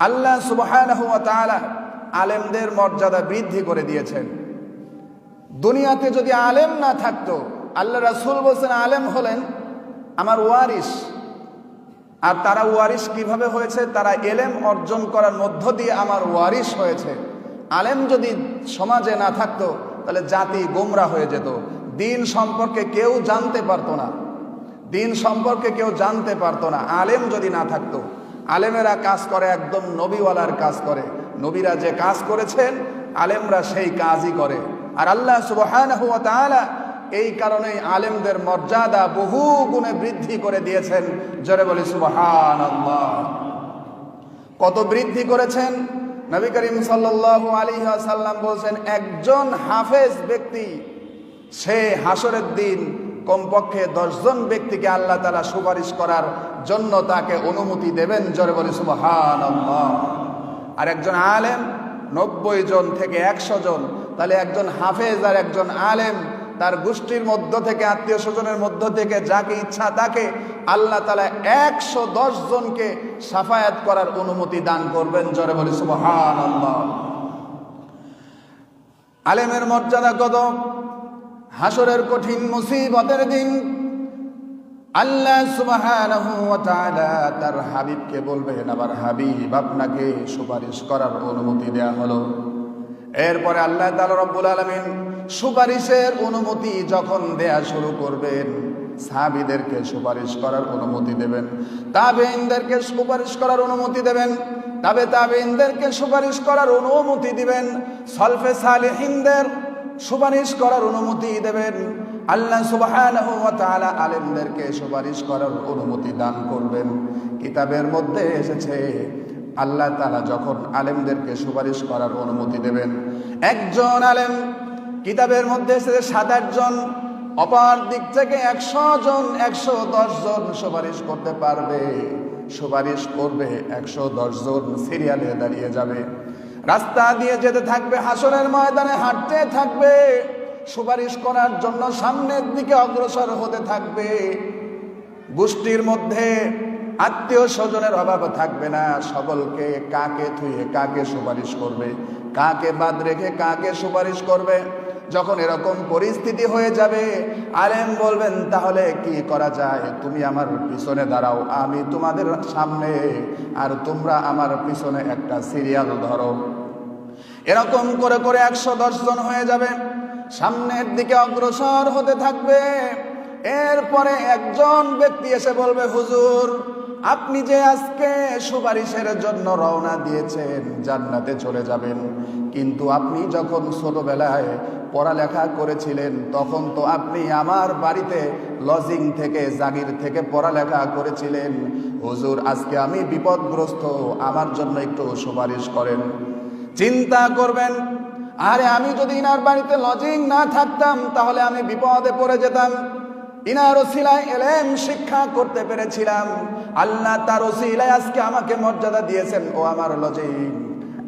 আল্লাহ তাআলা আলেমদের মর্যাদা বৃদ্ধি করে দিয়েছেন। দুনিয়াতে যদি আলেম না থাকতো, আল্লাহ রাসূল বলছেন, আলেম হলেন আমার ওয়ারিস আর তারা ওয়ারিস কীভাবে হয়েছে? তারা এলেম অর্জন করার মধ্য দিয়ে আমার ওয়ারিস হয়েছে। আলেম যদি সমাজে না থাকতো, তাহলে জাতি গোমরা হয়ে যেত। দিন সম্পর্কে কেউ জানতে পারতো না। দিন সম্পর্কে কেউ জানতে পারতো না। আলেম যদি না থাকতো আলেমেরা কাজ করে একদম নবীওয়ালার কাজ করে। নবীরা যে কাজ করেছেন, আলেমরা সেই কাজই করে। আর আল্লাহ তাআলা এই কারণেই আলেমদের মর্যাদা বহু গুণে বৃদ্ধি করে দিয়েছেন। জোরে বলি, সুবহানাল্লাহ। কত বৃদ্ধি করেছেন? নবী করিম সাল্লাল্লাহু আলী সাল্লাম বলছেন, একজন হাফেজ ব্যক্তি, সে হাসরের দিন কমপক্ষে দশজন ব্যক্তিকে আল্লাহ তালা সুপারিশ করার জন্য তাকে অনুমতি দেবেন। জোরে বলি সুবহান আর একজন আলেম, নব্বই জন থেকে একশো জন। তাহলে একজন হাফেজ আর একজন আলেম, তার গোষ্ঠীর মধ্য থেকে, আত্মীয় স্বজনের মধ্য থেকে যাকে ইচ্ছা তাকে আল্লাহ তালা একশো দশ জনকে সাফায়াত করার অনুমতি দান করবেন। জোরে বলি সুবহান আলেমের মর্যাদা কত? হাসরের কঠিন মুসিবতের দিন, আল্লাহ ওয়া তার হাবিবকে বলবেন আবার হাবিব, আপনাকে সুপারিশ করার অনুমতি দেয়া হলো। এরপরে আল্লাহ তাআলা রব্বুল আলমিন সুপারিশের অনুমতি যখন দেয়া শুরু করবেন, সাহাবীদেরকে সুপারিশ করার অনুমতি দেবেন তাবেইনদেরকে সুপারিশ করার অনুমতি দেবেন, তবে তাবেইনদেরকে সুপারিশ করার অনুমতি দিবেন, সলফে সালেহিনদের সুপারিশ করার অনুমতি দেবেন। আল্লাহ তাআলা আলেমদেরকে সুপারিশ করার অনুমতি দান করবেন। কিতাবের মধ্যে এসেছে, আল্লাহ তাআলা যখন আলেমদেরকে সুপারিশ করার অনুমতি দেবেন, একজন আলেম, কিতাবের মধ্যে এসেছে সাত আটজন অপার দিক থেকে একশো জন, একশো দশ জন সুপারিশ করতে পারবে। সুপারিশ করবে, একশো দশ জন সিরিয়ালে দাঁড়িয়ে যাবে। রাস্তা দিয়ে যেতে থাকবে হাসনের ময়দানে হাঁটতে থাকবে, সুপারিশ করার জন্য সামনের দিকে অগ্রসর হতে থাকবে। গোষ্ঠীর মধ্যে আত্মীয় স্বজনের অভাব থাকবে না, সকলকে কাকে থুয়ে কাকে সুপারিশ করবে, কাকে বাদ রেখে কাকে সুপারিশ করবে, যখন এরকম পরিস্থিতি হয়ে যাবে, আলেম বলবেন, তাহলে কি করা যায়? তুমি আমার পিছনে দাঁড়াও, আমি তোমাদের সামনে, আর তোমরা আমার পিছনে একটা সিরিয়াল ধরো। এরকম করে করে একশো জন হয়ে যাবে। সামনের দিকে অগ্রসর হতে থাকবে। এরপরে একজন ব্যক্তি এসে বলবে, হুজুর, আপনি যে আজকে সুপারিশের জন্য রওনা দিয়েছেন, জান্নাতে চলে যাবেন। কিন্তু আপনি যখন ছোটবেলায় পড়ালেখা করেছিলেন, তখন তো আপনি আমার বাড়িতে লজিং থেকে, জাগির থেকে পড়ালেখা করেছিলেন। হুজুর, আজকে আমি বিপদগ্রস্ত। আমার জন্য একটু সুপারিশ করেন। চিন্তা করবেন, আরে আমি যদি ইনার বাড়িতে লজিং না থাকতাম, তাহলে আমি বিপদে পড়ে যেতাম। ইনার ওসিলায় এলেম শিক্ষা করতে পেরেছিলাম। আল্লাহ তার ওসিলায় আজকে আমাকে মর্যাদা দিয়েছেন, ও আমার লজিং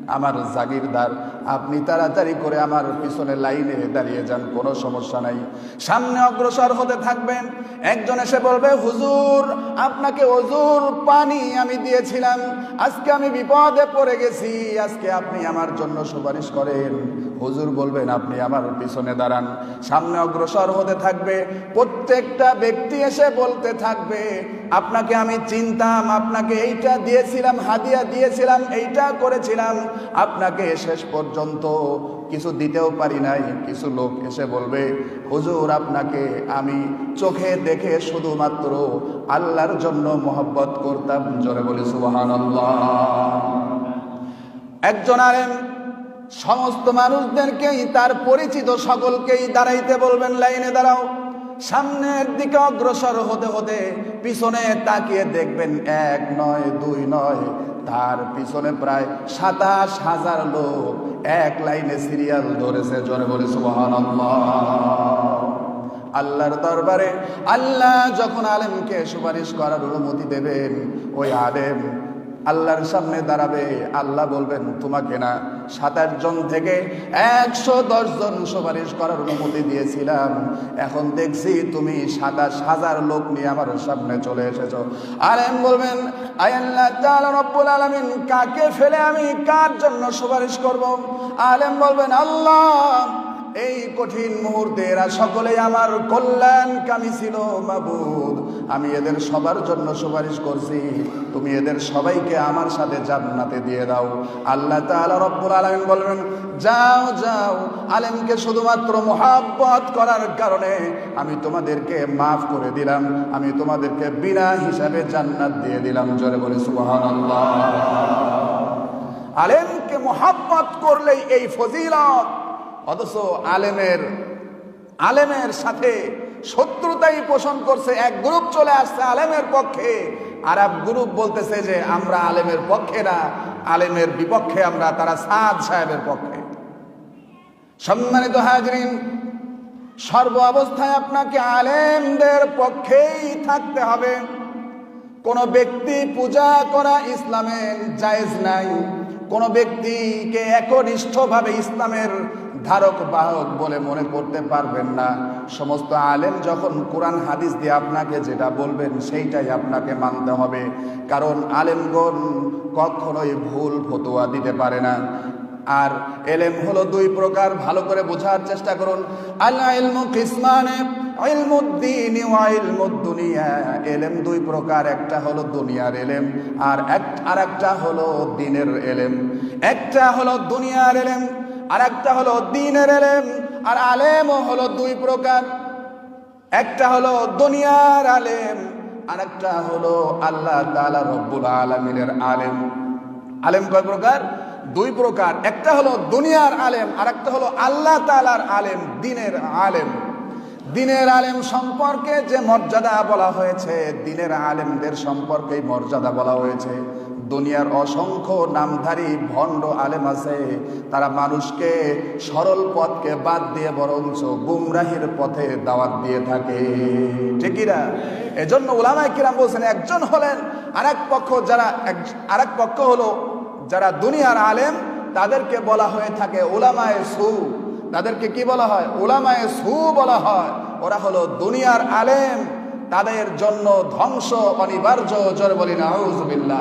আমার জাগিরদার, আপনি তাড়াতাড়ি করে আমার পিছনে লাইনে দাঁড়িয়ে যান, কোনো সমস্যা নাই। সামনে অগ্রসর হতে থাকবেন। একজন এসে বলবে, হুজুর, আপনাকে অজুর পানি আমি দিয়েছিলাম। আজকে আমি বিপদে পড়ে গেছি। আজকে আপনি আমার জন্য সুপারিশ করেন। হুজুর বলবেন, আপনি আমার পিছনে দাঁড়ান, সামনে অগ্রসর হতে থাকবে, প্রত্যেকটা ব্যক্তি এসে বলতে থাকবে, আপনাকে আমি চিনতাম, আপনাকে এইটা দিয়েছিলাম, হাদিয়া দিয়েছিলাম, এইটা করেছিলাম, আপনাকে শেষ পর্যন্ত কিছু দিতেও পারি নাই। কিছু লোক এসে বলবে, হুজুর, আপনাকে আমি চোখে দেখে শুধুমাত্র আল্লাহর জন্য মোহব্বত করতাম। জোরে বলি সুবাহান একজন আলেম সমস্ত মানুষদেরকেই, তার পরিচিত সকলকেই দাঁড়াইতে বলবেন, লাইনে দাঁড়াও। সামনের দিকে অগ্রসর হতে হতে পিছনে তাকিয়ে দেখবেন এক নয়, দুই নয়, তার পিছনে প্রায় সাতাশ হাজার লোক। এক লাইনে সিরিয়াল ধরেছে, জোরে বলে সুবহান আল্লাহর দরবারে আল্লাহ যখন আলেমকে সুপারিশ করার অনুমতি দেবেন, ওই আলেম আল্লাহর সামনে দাঁড়াবে। আল্লাহ বলবেন, তোমাকে না সাতাশ জন থেকে একশো দশ জন সুপারিশ করার অনুমতি দিয়েছিলাম। এখন দেখছি তুমি সাতাশ হাজার লোক নিয়ে আমার সামনে চলে এসেছ। আলেম বলবেন আয়াল্লাহ তাআলা রব্বুল আলামিন, কাকে ফেলে আমি কার জন্য সুপারিশ করব? আলেম বলবেন, আল্লাহ এই কঠিন মুহূর্তে এরা সকলেই আমার কল্যাণকামী ছিল, মাবুদ। আমি এদের সবার জন্য সুপারিশ করছি। তুমি এদের সবাইকে আমার সাথে জান্নাতে দিয়ে দাও। আল্লাহ তাআলা রব্বুল আলামিন বলবেন, যাও যাও, আলেমকে শুধুমাত্র মোহাব্বত করার কারণে আমি তোমাদেরকে মাফ করে দিলাম। আমি তোমাদেরকে বিনা হিসাবে জান্নাত দিয়ে দিলাম। জোরে বলে, সুবহানাল্লাহ। আলেমকে মোহাব্বত করলেই এই ফজিলত অথচ আলেমের আলেমের সাথে শত্রুতাই পোষণ করছে, এক গ্রুপ চলে আসছে আলেমের পক্ষে, আর এক গ্রুপ বলতেছে যে আমরা আলেমের পক্ষে না, আলেমের বিপক্ষে আমরা, তারা সাদ সাহেবের পক্ষে। সম্মানিত হাজরিন, সর্ব অবস্থায় আপনাকে আলেমদের পক্ষেই থাকতে হবে। কোন ব্যক্তি পূজা করা ইসলামের জায়েজ নাই, কোন ব্যক্তিকে একনিষ্ঠভাবে ইসলামের ধারক বাহক বলে মনে করতে পারবেন না। সমস্ত আলেম যখন কোরআন হাদিস দিয়ে আপনাকে যেটা বলবেন, সেইটাই আপনাকে মানতে হবে। কারণ আলেমগণ কখনোই ভুল ফতোয়া দিতে পারে না। আর এলেম হলো দুই প্রকার, ভালো করে বোঝার চেষ্টা করুন। আল্লাহ ইলমু কিসমানে এলেম দুই প্রকার, একটা হলো দুনিয়ার এলেম আর আর একটা হলো দিনের এলেম। একটা হলো দুনিয়ার এলেম। আর একটা হলো দিনের এলেম আর আলেমও হলো দুই প্রকার। একটা হলো দুনিয়ার আলেম আর একটা হলো আল্লাহ তাআলা রব্বুল আলামিনের আলেম। আলেম কয় প্রকার? দুই প্রকার। একটা হলো দুনিয়ার আলেম আর একটা হলো আল্লাহ তালার আলেম, দিনের আলেম। দিনের আলেম সম্পর্কে যে মর্যাদা বলা হয়েছে, দিনের আলেমদের সম্পর্কে মর্যাদা বলা হয়েছে। দুনিয়ার অসংখ্য নামধারী ভণ্ড আলেম আছে। তারা মানুষকে সরল পথকে বাদ দিয়ে বরঞ্চ গুমরাহির পথে দাওয়াত দিয়ে থাকে। ঠিকিরা এজন্য ওলামায় কিরাম বলছেন, একজন হলেন আরেক পক্ষ যারা আরেক পক্ষ হলো যারা দুনিয়ার আলেম, তাদেরকে বলা হয়ে থাকে ওলামায় সু। তাদেরকে কি বলা হয়? ওলামায় সু বলা হয়। ওরা হলো দুনিয়ার আলেম। তাদের জন্য ধ্বংস অনিবার্য। জোর বলি না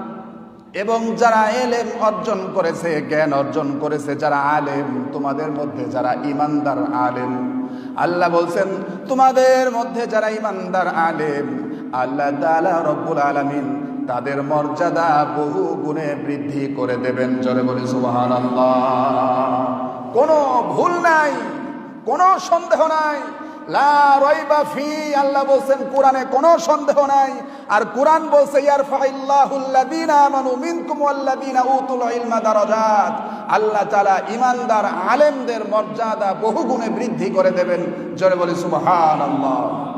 এবং যারা এলেম অর্জন করেছে, জ্ঞান অর্জন করেছে, যারা আলেম, তোমাদের মধ্যে যারা ইমানদার আলেম, আল্লাহ বলছেন, তোমাদের মধ্যে যারা ইমানদার আলেম, আল্লাহ রব্বুল আলামিন তাদের মর্যাদা বহু গুণে বৃদ্ধি করে দেবেন। জোরে বলে, সুবহানাল্লাহ। কোনো ভুল নাই, কোনো সন্দেহ নাই। লা ফি, আল্লাহ কোরআনে কোনো সন্দেহ নাই। আর উতুল আল্লাহ আলেমদের মর্যাদা বহু গুণে বৃদ্ধি করে দেবেন। জোরে বলি, সুবহানাল্লাহ।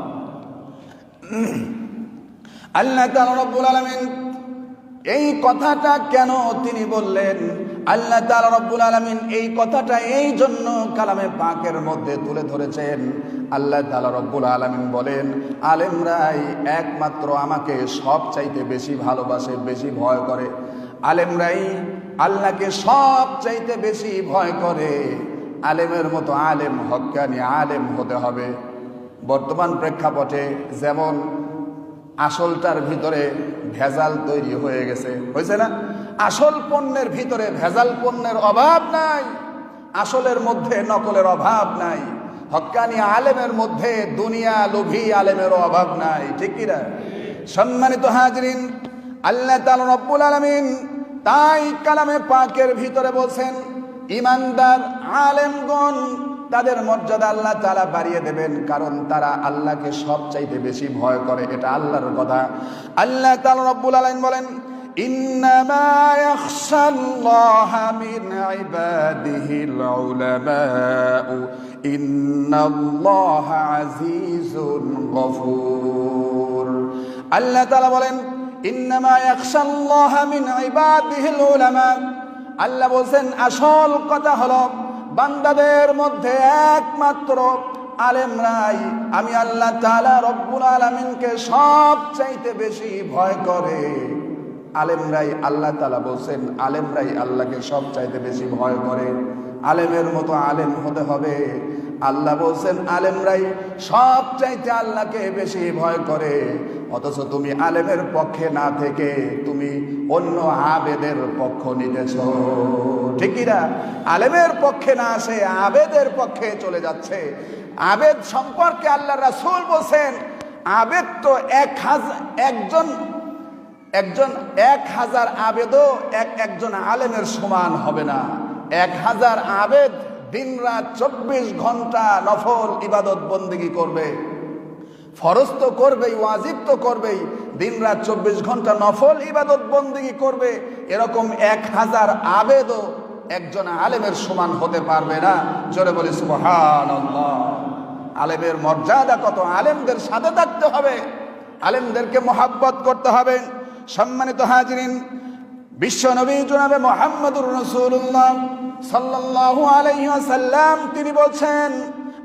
আল্লাহ এই কথাটা কেন তিনি বললেন? আল্লাহ তাআলা রব্বুল আলামিন এই কথাটা এই জন্য কালামে পাকের মধ্যে তুলে ধরেছেন। আল্লাহ তাআলা রব্বুল আলামিন বলেন আলেম আলেমরাই একমাত্র আমাকে সব চাইতে বেশি ভালোবাসে, বেশি ভয় করে। আলেমরাই আল্লাহকে সব চাইতে বেশি ভয় করে। আলেমের মতো আলেম হক্কানি আলেম হতে হবে। বর্তমান প্রেক্ষাপটে যেমন আসলটার ভিতরে ভেজাল তৈরি হয়ে গেছে। হয়েছে না? আসল পণ্যের ভিতরে ভেজাল পণ্যের অভাব নাই, আসলের মধ্যে নকলের অভাব নাই হক্কানি আলেমের মধ্যে দুনিয়া লোভী আলেমের অভাব নাই, ঠিক কিনা সম্মানিত হাজরিন, আল্লাহ রব্বুল আলামিন তাই কালামে পাকের ভিতরে বলছেন, ইমানদার আলেমগণ তাদের মর্যাদা আল্লাহ তালা বাড়িয়ে দেবেন, কারণ তারা আল্লাহকে সবচাইতে বেশি ভয় করে, এটা আল্লাহর কথা। আল্লাহ তালা রব্বুল আলাইন বলেন إنما يخشى الله من عباده العلماء إن الله عزيز غفور আল্লাহ তাআলা বলেন ইন্নামা ইয়াখশাল্লাহ মিন ইবাদিহিল উলামা আল্লাহ বলছেন আসল কথা হলো বান্দাদের মধ্যে একমাত্র আলেমরাই আমি আল্লাহ তাআলা রব্বুল আলামিনকে সব চাইতে বেশি ভয় করে আলেমরাই আল্লাহ তাআলা বলছেন, আলেমরাই আল্লাহকে সব চাইতে বেশি ভয় করে। আলেমের মতো আলেম হতে হবে। আল্লাহ বলছেন, আলেমরাই সব চাইতে আল্লাহকে বেশি ভয় করে। অথচ তুমি আলেমের পক্ষে না থেকে, তুমি অন্য আবেদের পক্ষ নিতেছ। ঠিকই না? আলেমের পক্ষে না আসে, আবেদের পক্ষে চলে যাচ্ছে। আবেদ সম্পর্কে আল্লাহ রাসূল বলছেন, আবেদ তো এক হাজার একজন একজন এক হাজার আবেদও এক একজন আলেমের সমান হবে না। এক হাজার আবেদ দিন রাত চব্বিশ ঘণ্টা নফল ইবাদত বন্দিগি করবে। ফরজ তো করবেই, ওয়াজিব তো করবেই দিন রাত চব্বিশ ঘণ্টা নফল ইবাদত বন্দিগি করবে। এরকম এক হাজার আবেদও একজন আলেমের সমান হতে পারবে না। জোরে বলি সুবহান আলেমের মর্যাদা কত? আলেমদের সাথে থাকতে হবে। আলেমদেরকে মোহাব্বত করতে হবে। সম্মানিত হাজরিন, বিশ্ব নবী জনাবে মোহাম্মদুর রসুল্লাহ আলাইহি ওয়াসাল্লাম, তিনি বলছেন,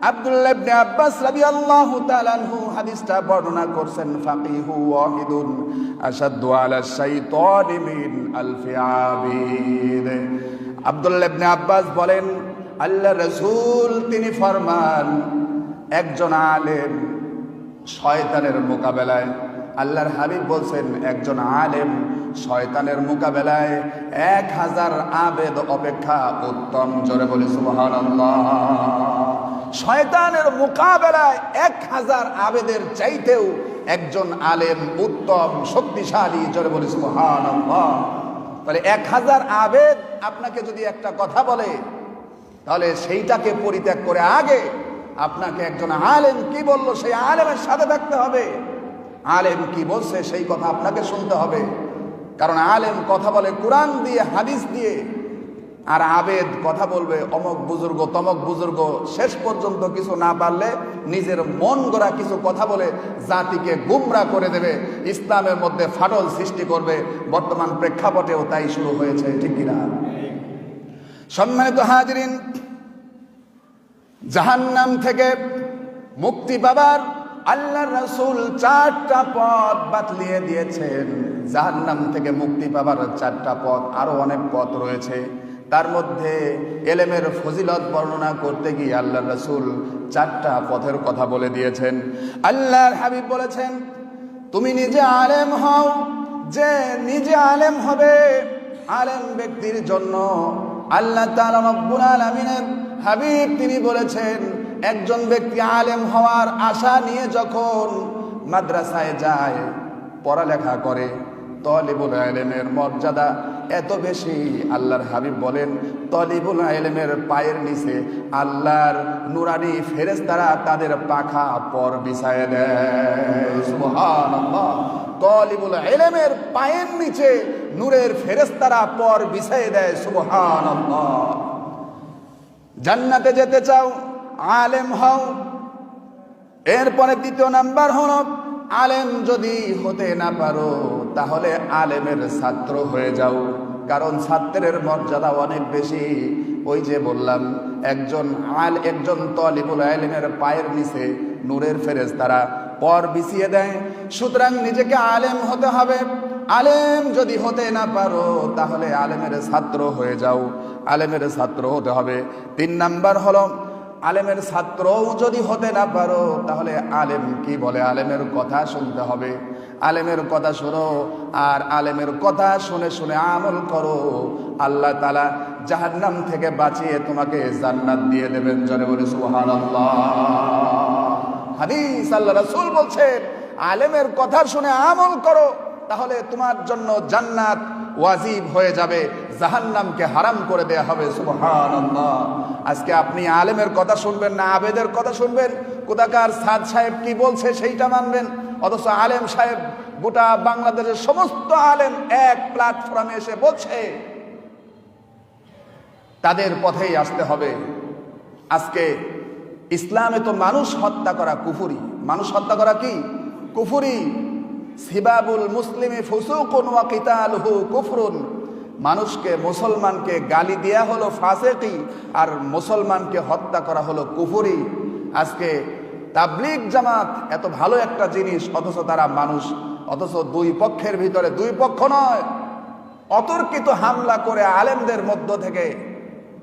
আব্দুল্লাহ ইবনে আব্বাস রাদিয়াল্লাহু তাআলা আনহু হাদিসটা বর্ণনা করছেন, ফাকিহু ওয়াহিদুন আশাদ্দু আলা শাইতানি মিন আলফি আবিদ। আব্দুল্লাহ ইবনে আব্বাস বলেন, আল্লাহ রাসূল, তিনি ফরমান একজন আলেম শয়তানের মোকাবেলায় আল্লাহর হাবিব বলছেন, একজন আলেম শয়তানের মোকাবেলায় এক হাজার আবেদ অপেক্ষা উত্তম। জোরে বলি সুবহান শয়তানের মোকাবেলায় এক হাজার আবেদের চাইতেও একজন আলেম উত্তম, শক্তিশালী। জোরে বলি সুবহান তাহলে এক হাজার আবেদ আপনাকে যদি একটা কথা বলে, তাহলে সেইটাকে পরিত্যাগ করে আগে আপনাকে একজন আলেম কি বলল, সেই আলেমের সাথে থাকতে হবে। আলেম কি বলছে, সেই কথা আপনাকে শুনতে হবে। কারণ আলেম কথা বলে কোরআন দিয়ে, হাদিস দিয়ে। আর আবেদ কথা বলবে অমক বুজুর্গ, তমক বুজুর্গ। শেষ পর্যন্ত কিছু না পারলে নিজের মন গড়া কিছু কথা বলে জাতিকে গুমরা করে দেবে, ইসলামের মধ্যে ফাটল সৃষ্টি করবে। বর্তমান প্রেক্ষাপটেও তাই শুরু হয়েছে, ঠিক কিনা? সম্মানিত হাজরিন, জাহান্নাম থেকে মুক্তি পাবার আল্লাহ রসুল চারটা পথ বাতলিয়ে দিয়েছেন। জাহান্নাম থেকে মুক্তি পাবার চারটা পথ, আরও অনেক পথ রয়েছে। তার মধ্যে এলেমের ফজিলত বর্ণনা করতে গিয়ে আল্লাহ রসুল চারটা পথের কথা বলে দিয়েছেন। আল্লাহর হাবিব বলেছেন, তুমি নিজে আলেম হও, যে নিজে আলেম হবে, আলেম ব্যক্তির জন্য আল্লাহ তাআলা রব্বুল হাবিব তিনি বলেছেন একজন ব্যক্তি আলেম হওয়ার আশা নিয়ে যখন মাদ্রাসায় যায়, পড়ালেখা করে, তলিবুল আলেমের মর্যাদা এত বেশি, আল্লাহর হাবিব বলেন, তলিবুল আলেমের পায়ের নিচে আল্লাহর নুরানি ফেরেশতারা তাদের পাখা পর বিছায় দেয়। তলিবুল এলেমের পায়ের নিচে নূরের ফেরেশতারা পর বিছায় দেয়। সুবহানাল্লাহ। জান্নাতে যেতে চাও আলেম হও। এরপরে দ্বিতীয় নাম্বার হল, আলেম যদি হতে না পারো, তাহলে আলেমের ছাত্র হয়ে যাও। কারণ ছাত্রের মর্যাদা অনেক বেশি। ওই যে বললাম, একজন আল, একজন তলিবুল আলেমের পায়ের নিচে নূরের ফেরেজ তারা পর বিছিয়ে দেয়। সুতরাং নিজেকে আলেম হতে হবে। আলেম যদি হতে না পারো, তাহলে আলেমের ছাত্র হয়ে যাও। আলেমের ছাত্র হতে হবে। তিন নাম্বার হলো আলেমের ছাত্রও যদি হতে না পারো, তাহলে আলেম কি বলে? আলেমের কথা শুনতে হবে। আলেমের কথা শোনো, আর আলেমের কথা শুনে শুনে আমল করো। আল্লাহ তালা জাহান্নাম থেকে বাঁচিয়ে তোমাকে জান্নাত দিয়ে দেবেন। জনে বলে সুহান হাদিস আল্লাহ রাসূল বলছেন, আলেমের কথা শুনে আমল করো, তাহলে তোমার জন্য জান্নাত ওয়াজিব হয়ে যাবে, জাহান্নামকে হারাম করে দেয়া হবে, সুবহানাল্লাহ। আজকে আপনি আলেমের কথা শুনবেন না আবেদের কথা শুনবেন? কোথাকার সাদ সাহেব কি বলছে সেইটা মানবেন? অথচ আলেম সাহেব গোটা বাংলাদেশের সমস্ত আলেম এক প্ল্যাটফর্মে এসে বলছে, তাদের পথেই আসতে হবে। আজকে ইসলামে তো মানুষ হত্যা করা কুফুরি। মানুষ হত্যা করা কি? কুফুরি। সিবাবুল মুসলিমে ফুসুকুন ওয়া কিতালহু কুফরুন। মানুষকে, মুসলমানকে গালি দেয়া হলো ফাসেকি আর মুসলমানকে হত্যা করা হলো কুফুরি। আজকে তাবলিগ জামাত এত ভালো একটা জিনিস, অথচ তারা মানুষ, অথচ দুই পক্ষের ভিতরে, দুই পক্ষ নয়, অতর্কিত হামলা করে আলেমদের মধ্য থেকে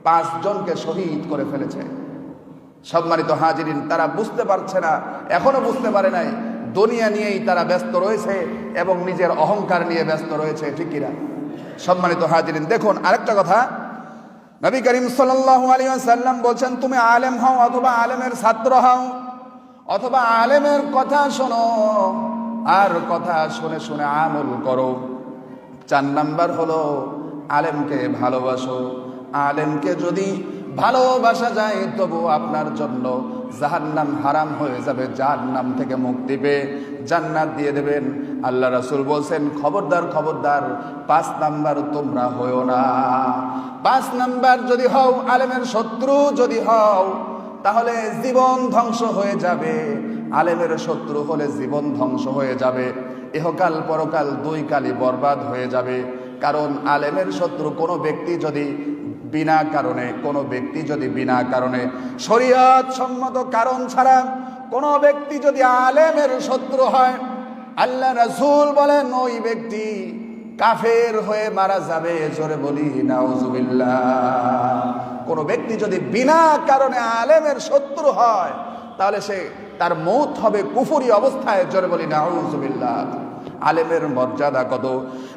পাঁচজনকে শহীদ করে ফেলেছে। সম্মানিত হাজিরিন, তারা বুঝতে পারছে না, এখনও বুঝতে পারে নাই দুনিয়া নিয়েই তারা ব্যস্ত রয়েছে এবং নিজের অহংকার নিয়ে ব্যস্ত রয়েছে, ঠিক কিনা? সম্মানিত হাজিরিন, দেখুন আরেকটা কথা। নবী করিম সাল্লাল্লাহু আলাইহি ওয়াসাল্লাম বলছেন, তুমি আলেম হও অথবা আলেমের ছাত্র হও, অথবা আলেমের কথা শোনো, আর কথা শুনে শুনে আমল করো। চার নাম্বার হলো, আলেমকে ভালোবাসো। আলেমকে যদি ভালোবাসা যায়, তবু আপনার জন্য জাহান্নাম হারাম হয়ে যাবে, জাহান্নাম থেকে মুক্তি পেয়ে জান্নাত দিয়ে দেবেন। আল্লাহ রাসুল বলছেন, খবরদার খবরদার, পাঁচ নাম্বার তোমরা হও না। পাঁচ নাম্বার যদি হও, আলেমের শত্রু যদি হও, তাহলে জীবন ধ্বংস হয়ে যাবে। আলেমের শত্রু হলে জীবন ধ্বংস হয়ে যাবে। ইহকাল পরকাল দুই কালই বরবাদ হয়ে যাবে। কারণ আলেমের শত্রু কোনো ব্যক্তি যদি বিনা কারণে, কোনো ব্যক্তি যদি বিনা কারণে শরীয়ত সম্মত কারণ ছাড়া কোনো ব্যক্তি যদি আলেমের শত্রু হয়, আল্লাহ রাসূল বলেন, ওই ব্যক্তি কাফের হয়ে মারা যাবে। জোরে বলি, নাউজুবিল্লাহ। কোনো ব্যক্তি যদি বিনা কারণে আলেমের শত্রু হয়, তাহলে সে তার মৌত হবে কুফুরি অবস্থায়। জোরে বলি, নাউজুবিল্লাহ। আলেমের মর্যাদা কত?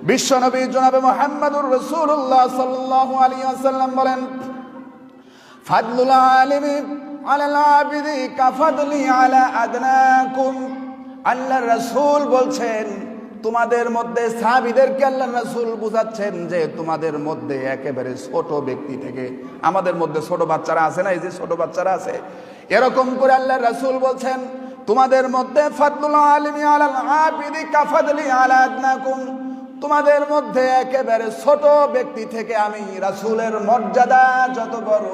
বিশ্বনবী জনাবে মোহাম্মদুর রসুল্লাহ সাল্লাল্লাহু আলাইহি ওয়াসাল্লাম বলেন, ফাদলুল আলিমি আলাল আবিদি কাফাদলি আলা আদনাকুম। আল্লাহ রাসূল বলছেন, তোমাদের মধ্যে সাহাবীদেরকে আল্লাহ রাসূল বুঝাচ্ছেন যে তোমাদের মধ্যে একেবারে ছোট ব্যক্তি থেকে, আমাদের মধ্যে ছোট বাচ্চারা আছে না? এই যে ছোট বাচ্চারা আছে। এরকম করে আল্লাহ রাসূল বলছেন তোমাদের মধ্যে ফাদলুল আলিমি আলাল আবিদি কাফাদলি আলা আদনাকুম। তোমাদের মধ্যে একেবারে ছোট ব্যক্তি থেকে আমি রাসূলের মর্যাদা যত বড়।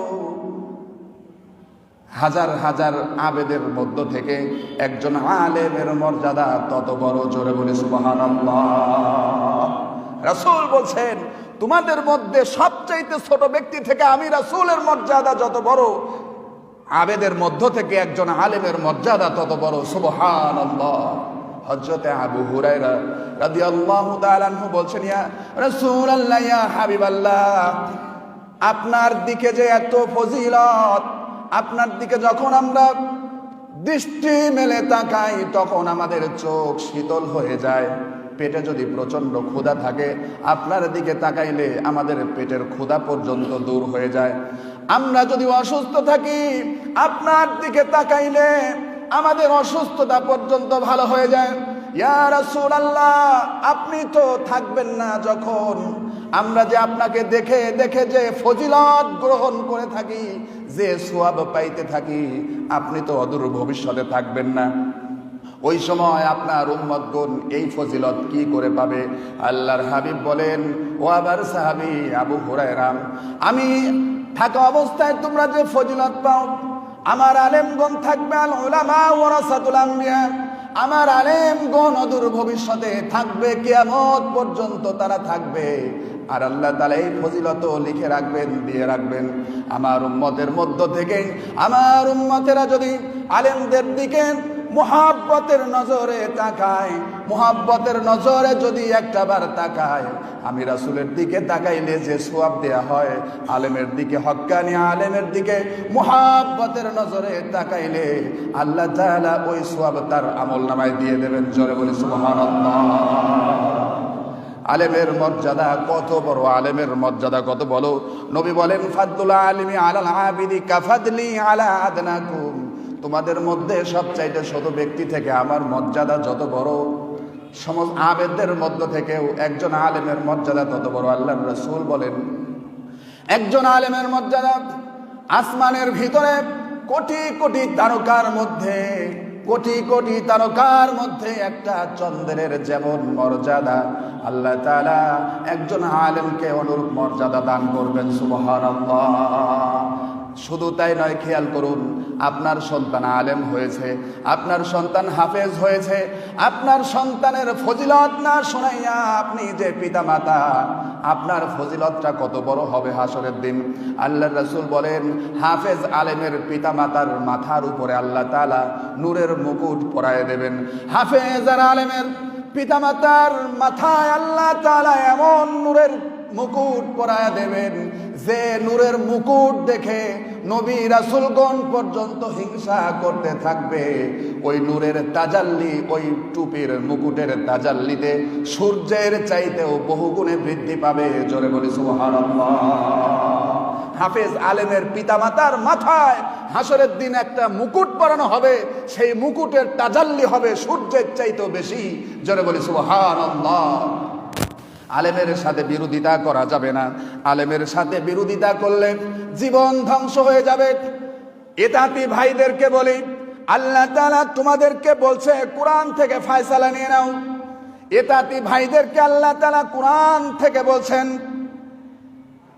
হাজার হাজার আবেদের মধ্য থেকে একজন আলেমের মর্যাদা তত বড়। জোরে বলে, সুবহানাল্লাহ। রাসূল বলছেন, তোমাদের মধ্যে সবচাইতে ছোট ব্যক্তি থেকে আমি রাসূলের মর্যাদা যত বড় আবেদের মধ্য থেকে একজন আলেমের মর্যাদা তত বড়, সুবহানাল্লাহ। হযরতে আবু হুরায়রা রাদিয়াল্লাহু তাআলা আনহু বলছেন, ইয়া রাসূলুল্লাহ, ইয়া হাবিবাল্লাহ, আপনার দিকে যে এত ফজিলত, আপনার দিকে যখন আমরা দৃষ্টি মেলে তাকাই, তখন আমাদের চোখ শীতল হয়ে যায়। পেটে যদি প্রচণ্ড ক্ষুধা থাকে, আপনার দিকে তাকাইলে আমাদের পেটের ক্ষুধা পর্যন্ত দূর হয়ে যায়। আমরা যদি অসুস্থ থাকি, আপনার দিকে তাকাইলে আমাদের অসুস্থতা পর্যন্ত ভালো হয়ে যায়। আপনি তো থাকবেন না যখন। আমরা যে আপনাকে দেখে দেখে যে ফজিলত গ্রহণ করে থাকি, যে সোয়াব পাইতে থাকি, আপনি তো অদূর ভবিষ্যতে থাকবেন না। ওই সময় আপনার উম্মতগণ এই ফজিলত কি করে পাবে? আল্লাহর হাবিব বলেন, ও আবার সাহাবি আবু হুরায়রাম আমি থাকা অবস্থায় তোমরা যে ফজিলত পাও, আমার আলেমগণ থাকবে আল উলামা ওয়ারাসাতুল আম্বিয়া। আমার আলেমগণ অদূর ভবিষ্যতে থাকবে, কিয়ামত পর্যন্ত তারা থাকবে। আর আল্লাহ তালা এই ফজিলত লিখে রাখবেন, দিয়ে রাখবেন। আমার উম্মতের মধ্য থেকে, আমার উম্মতেরা যদি আলেমদের দিকে মোহাব্বতের নজরে তাকায় মোহাব্বতের নজরে যদি একটা বার তাকায় আমি রাসুলের দিকে তাকাইলে যে সোয়াব দেয়া হয়, আলেমের দিকে হক্কানি আলেমের দিকে মোহাব্বতের নজরে তাকাইলে আল্লাহ তাআলা ওই সোয়াব তার আমল নামায় দিয়ে দেবেন, জোরে বলি সুবহানাল্লাহ। আলেমের মর্যাদা কত বড়, আলেমের মর্যাদা কত বলো। নবী বলেন ফাদুল আলিমি আলাল আবিদি কাফাদলি আলা আদনাকুম। তোমাদের মধ্যে সবচাইতে ছোট ব্যক্তি থেকে আমার মর্যাদা যত বড়, সমস্ত আবেদদের মধ্য থেকেও একজন আলেমের মর্যাদা তত বড়। আল্লাহ রসুল বলেন, একজন আলেমের মর্যাদা আসমানের ভিতরে কোটি কোটি তারকার মধ্যে, কোটি কোটি তারকার মধ্যে একটা চন্দ্রের যেমন মর্যাদা, আল্লাহ তাআলা একজন আলেমকে অনুরূপ মর্যাদা দান করবেন, সুবহানাল্লাহ। শুধু তাই নয়, খেয়াল করুন, আপনার সন্তান আলেম হয়েছে, আপনার সন্তান হাফেজ হয়েছে, আপনার সন্তানের ফজিলত না শোনাইয়া আপনি যে পিতামাতা, আপনার ফজিলতটা কত বড় হবে হাসরের দিন। আল্লাহ রসুল বলেন, হাফেজ আলেমের পিতামাতার মাথার উপরে আল্লাহ তালা নূরের মুকুট পরায় দেবেন। হাফেজ আর আলেমের পিতামাতার মাথায় আল্লাহ তালা এমন নূরের মুকুট পরায়া দেবেন। যে নূরের মুকুট দেখে নবী রাসুলগণ পর্যন্ত হিংসা করতে থাকবে, ওই নূরের তাজাল্লি, ওই টুপির মুকুটের তাজাল্লিতে সূর্যের চাইতেও বহুগুণে বৃদ্ধি পাবে। জোরে বলি হাফেজ আলেমের পিতামাতার মাথায় হাসরের দিন একটা মুকুট পরানো হবে, সেই মুকুটের তাজাল্লি হবে সূর্যের চাইতেও বেশি। জোরে বলি, সুবহানাল্লাহ। আলেমের সাথে বিরোধিতা করা যাবে না। আলেমের সাথে বিরোধিতা করলে জীবন ধ্বংস হয়ে যাবে। এতাতি ভাইদেরকে বলি, আল্লাহ তাআলা তোমাদেরকে বলছে, কোরআন থেকে ফায়সালা নিয়ে নাও। এতাতি ভাইদেরকে আল্লাহ তাআলা কোরআন থেকে বলছেন।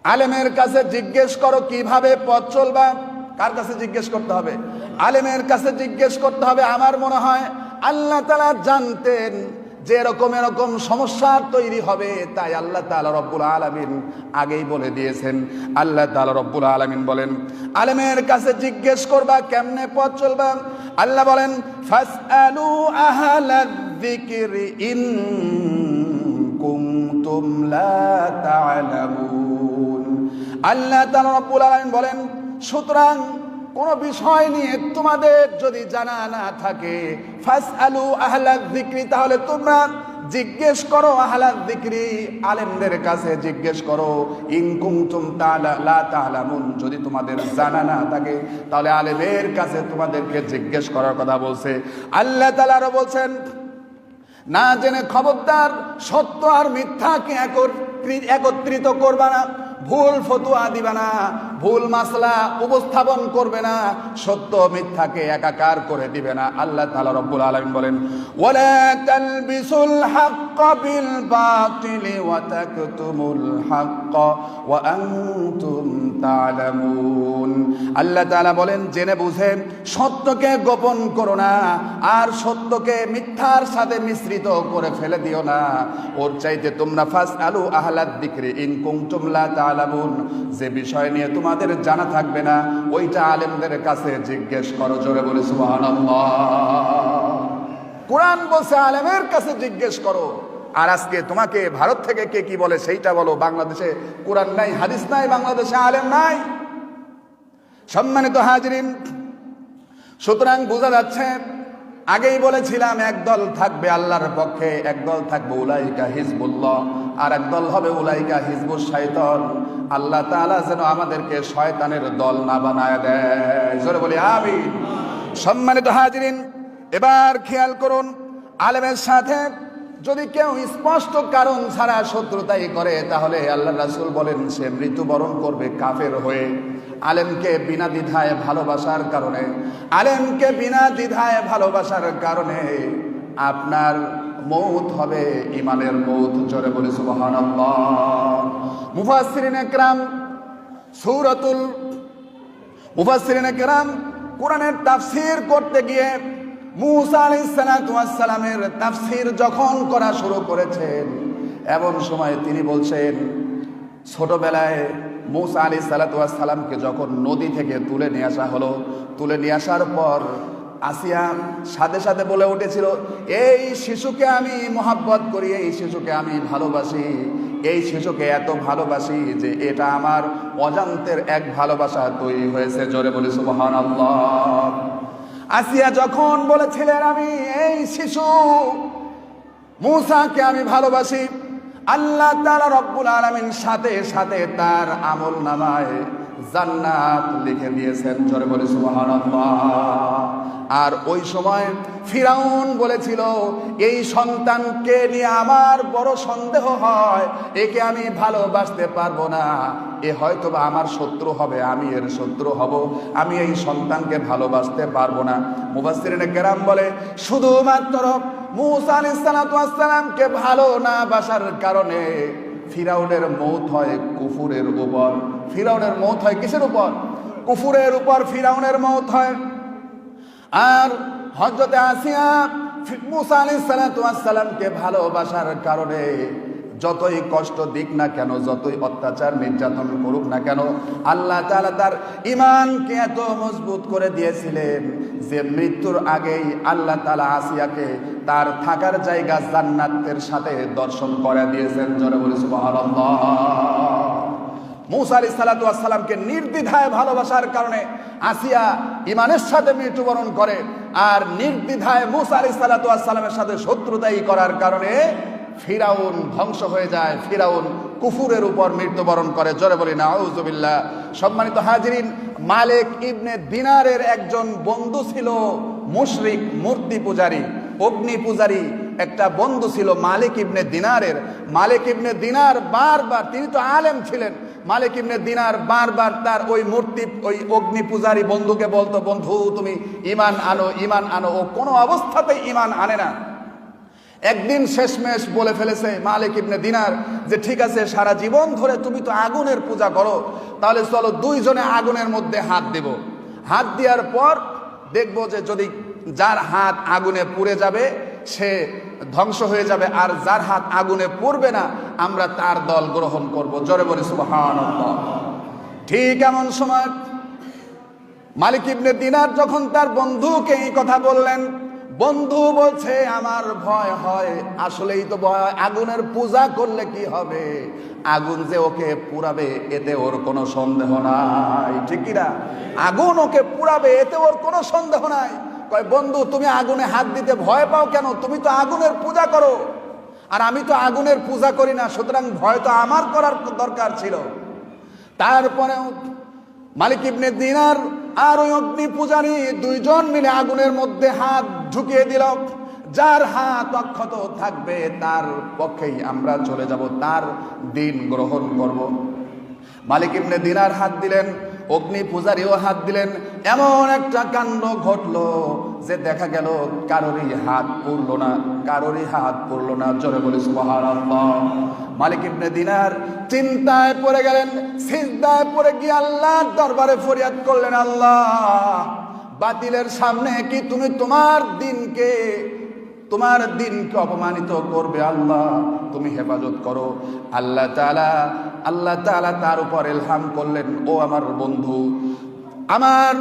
আলেমের কাছে জিজ্ঞেস করো কীভাবে পথ চলবা। কার কাছে জিজ্ঞেস করতে হবে? আলেমের কাছে জিজ্ঞেস করতে হবে, আমার মনে হয় আল্লাহ তালা জানতেন। যে এরকম এরকম সমস্যা তৈরি হবে, তাই আল্লাহ তালা রব্বুল আলমিন আগেই বলে দিয়েছেন। আল্লাহ তালা রব্বুল আলমিন বলেন, আলেমের কাছে জিজ্ঞেস করবা, কেমনে পথ চলবা? আল্লাহ বলেন ইন আল্লাহ তাআলা রব্বুল আলামিন বলেন, সুতরাং কোন বিষয় নিয়ে তোমাদের যদি জানা না থাকে আহলাদ যিকরি, তাহলে তোমরা জিজ্ঞেস করো আহলাদ দিক্রি আলেমদের কাছে জিজ্ঞেস করো ইনকুমতুম লা তা'লামুন, যদি তোমাদের জানা না থাকে, তাহলে আলেমের কাছে তোমাদেরকে জিজ্ঞেস করার কথা বলছে। আল্লাহ তালারও বলছেন, না জেনে খবরদার, সত্য আর মিথ্যাকে একত্রি- একত্রিত করবা না। ভুল ফতুয়া দিবে না, ভুল মাসলা উপস্থাপন করবে না, সত্য মিথ্যাকে একাকার করে দিবে না। আল্লাহ তাআলা রব্বুল আলামিন বলেন, ওয়ালা তালবিসুল হাক্ক বিল বাতিলি আল্লাহ তাআলা বলেন, জেনে বুঝে, সত্যকে গোপন করো না, আর সত্যকে মিথ্যার সাথে মিশ্রিত করে ফেলে দিও না। ওর চাইতে তোমরা ফাস আলু আহলাদ দিকরি, ইন কুনতুম লা তা'লামুন যে বিষয় নিয়ে তোমাদের জানা থাকবে না, ওইটা আলেমদের কাছে জিজ্ঞেস করো, জোরে বলে কোরআন বলছে আলেমের কাছে জিজ্ঞেস করো। আর আজকে তোমাকে ভারত থেকে কে কি বলে সেইটা বলো, বাংলাদেশে কোরআন নাই, হাদিস নাই, বাংলাদেশে আলেম নাই। সম্মানিত হাজরিন, সুতরাং বোঝা যাচ্ছে আগেই বলেছিলাম একদল থাকবে আল্লাহর পক্ষে একদল থাকবে উলাইকা হিজবুল্লাহ, আর একদল হবে উলাইকা হিজবুল শাইতান। আল্লাহ তাআলা যেন আমাদেরকে শয়তানের দল না বানায় দেয়। জোরে বলি আমি সম্মানিত হাজরিন, এবার খেয়াল করুন, আলেমের সাথে যদি কেউ স্পষ্ট কারণ ছাড়া শত্রুতাই করে, তাহলে আল্লাহ রাসূল বলেন, সে মৃত্যুবরণ করবে কাফের হয়ে। আলেমকে বিনা দ্বিধায় ভালোবাসার কারণে, আলেমকে বিনা দ্বিধায় ভালোবাসার কারণে আপনার মৌত হবে ইমানের মৌত, জোরে বলে সুবহানাল্লাহ। মুফাসসিরিন একরাম সূরাতুল, মুফাসসিরিন কেরাম কোরআনের তাফসীর করতে গিয়ে মুসা আলাইহিস সালাতু ওয়াস সালামের তাফসীর যখন করা শুরু করেছেন, এমন সময় তিনি বলছেন, ছোটবেলায় মুসা আলী সালাতামকে যখন নদী থেকে তুলে নিয়ে আসা হলো, তুলে নিয়ে আসার পর আসিয়া সাথে সাথে বলে উঠেছিল, এই শিশুকে আমি মোহাব্বত করি, এই শিশুকে আমি ভালোবাসি, এই শিশুকে এত ভালোবাসি যে এটা আমার অজান্তের এক ভালোবাসা তৈরি হয়েছে। জোরে বলি সুবহান আসিয়া যখন বলেছিলেন, আমি এই শিশু মুসাকে আমি ভালোবাসি আল্লাহ তাআলা রব্বুল আলামিন সাথে সাথে তার আমল নামায় জান্নাত লিখে দিয়েছেন। জোরে বলে আর ওই সময় ফিরাউন বলেছিল, এই সন্তানকে নিয়ে আমার বড় সন্দেহ হয়? একে আমি ভালোবাসতে পারব না। এ হয়তো বা আমার শত্রু হবে, আমি এর শত্রু হব। আমি এই সন্তানকে ভালোবাসতে পারব না। মুবাসসিরিনে কেরাম বলে, শুধুমাত্র মুসা আলাইসালামকে ভালো না বাসার কারণে ফিরাউনের মৌত হয় কুফুরের উপর। ফিরাউনের মৌত হয় কিসের উপর? কুফুরের উপর ফিরাউনের মৌত হয়। আর হজরতে আসিয়া মুসা আলী সালাতামকে ভালোবাসার কারণে যতই কষ্ট দিক না কেন, যতই অত্যাচার, নির্যাতন করুক না কেন, আল্লাহ তাআলা তার ইমানকে এত মজবুত করে দিয়েছিলেন যে মৃত্যুর আগেই আল্লাহ তাআলা আসিয়াকে তার থাকার জায়গা জান্নাতের সাথে দর্শন করে দিয়েছেন। জোরে বলি, সুবহানাল্লাহ। মৌসা আলী সালাতামকে নির্দ্বিধায় ভালোবাসার কারণে আসিয়া ইমানের সাথে মৃত্যুবরণ করে আর নির্দ্বিধায় মৌসা আলী সালাতামের সাথে শত্রুতাই করার কারণে ফিরাউন ধ্বংস হয়ে যায়। ফিরাউন কুফুরের উপর মৃত্যুবরণ করে। জোরে বলি নাউজুবিল্লা সম্মানিত হাজিরিন, মালিক ইবনে দিনারের একজন বন্ধু ছিল মুশরিক, মূর্তি পূজারী। অগ্নি পূজারী একটা বন্ধু ছিল মালিক ইবনে দিনারের। মালিক ইবনে দিনার বারবার, তিনি তো আলেম ছিলেন। মালিক ইবনে দিনার বারবার তার ওই মূর্তি, ওই অগ্নি পূজারী বন্ধুকে বলতো, বন্ধু, তুমি ইমান আনো ইমান আনো। ও কোনো অবস্থাতেই ইমান আনে না। একদিন শেষমেশ বলে ফেলেছে মালিক ইবনে দিনার যে, ঠিক আছে, সারা জীবন ধরে তুমি তো আগুনের পূজা করো, তাহলে চলো দুইজনে আগুনের মধ্যে হাত দেব। হাত দেওয়ার পর দেখব যে, যদি যার হাত আগুনে পুড়ে যাবে, সে ধ্বংস হয়ে যাবে। আর যার হাত আগুনে পড়বে না, আমরা তার দল গ্রহণ করব। জোরে বলি, সুবহানাল্লাহ। ঠিক এমন সময় মালিক ইবনে দিনার যখন তার বন্ধুকে এই কথা বললেন, বন্ধু বলছে, আমার ভয় হয়, আসলেই তো ভয় হয়। আগুনের পূজা করলে কি হবে? আগুন যে ওকে পুরাবে এতে ওর কোনো সন্দেহ নাই। ঠিক কি না? আগুন ওকে পুরাবে এতে ওর কোনো সন্দেহ নাই। কয়, বন্ধু, তুমি আগুনে হাত দিতে ভয় পাও কেন? তুমি তো আগুনের পূজা করো। আর আমি তো আগুনের পূজা করি না, সুতরাং ভয় তো আমার করার দরকার ছিল। তারপরেও মালিক ইবনে দিনার আর ওই অগ্নি পূজারী দুইজন মিলে আগুনের মধ্যে হাত ঢুকিয়ে দিল। যার হাত অক্ষত থাকবে, তার পক্ষেই আমরা চলে যাব, তার দিন গ্রহণ করব। মালিক ইবনে দিনার হাত দিলেন অগ্নি পূজারীও হাত দিলেন। এমন একটা কাণ্ড ঘটলো যে দেখা গেল কারোরই হাত পড়ল না, কারোরই হাত পড়ল না। জোরে বলি, সুবহানাল্লাহ। মালিক ইবনে দিনার চিন্তায় পড়ে গেলেন, সিজদায় পড়ে গিয়ে আল্লাহর দরবারে ফরিয়াদ করলেন, আল্লাহ, বাতিলের সামনে কি তুমি তোমার দিনকে তোমার দিনকে অপমানিত করবে আল্লাহ। তুমি হেফাজত করো। আল্লাহ তাআলা আল্লাহ তাআলা তার উপর এলহাম করলেন, ও আমার বন্ধু, আমার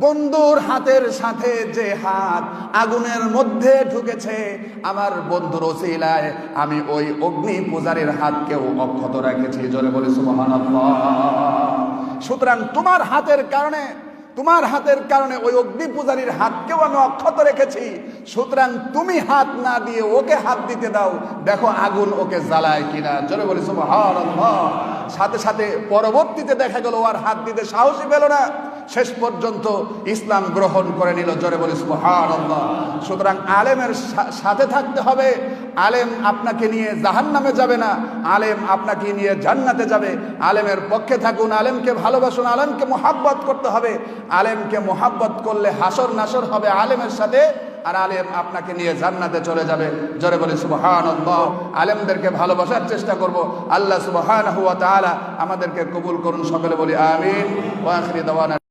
বন্ধুর হাতের সাথে যে হাত আগুনের মধ্যে ঢুকেছে, আমার বন্ধুর ওসিলায় আমি ওই অগ্নি পূজারের হাতকেও অক্ষত রেখেছি। জোরে বলে, সুবহানাল্লাহ। সুতরাং তোমার হাতের কারণে তোমার হাতের কারণে ওই অগ্নি পূজারীর হাতকেও আমি অক্ষত রেখেছি। সুতরাং তুমি হাত না দিয়ে ওকে হাত দিতে দাও। দেখো আগুন ওকে জ্বালায় কিনা। জোরে বলি সাথে সাথে পরবর্তীতে দেখা গেল ওর হাত দিতে সাহসী পেল না। শেষ পর্যন্ত ইসলাম গ্রহণ করে নিল জরে জোরে বলি সুবহানাল্লাহ। সুতরাং আলেমের সাথে থাকতে হবে। আলেম আপনাকে নিয়ে জাহান্নামে যাবে না। আলেম আপনাকে নিয়ে জান্নাতে যাবে। আলেমের পক্ষে থাকুন, আলেমকে ভালোবাসুন, আলেমকে মোহাব্বত করতে হবে। আলেমকে মোহাব্বত করলে হাসর নাসর হবে আলেমের সাথে, আর আলেম আপনাকে নিয়ে জান্নাতে চলে যাবে। জোরে বলে সুবহানাল্লাহ। আলেমদেরকে ভালোবাসার চেষ্টা করব। আল্লাহ সুবহানাহু ওয়া তাআলা আমাদেরকে কবুল করুন। সকলে বলি আমিন। দাওয়ানা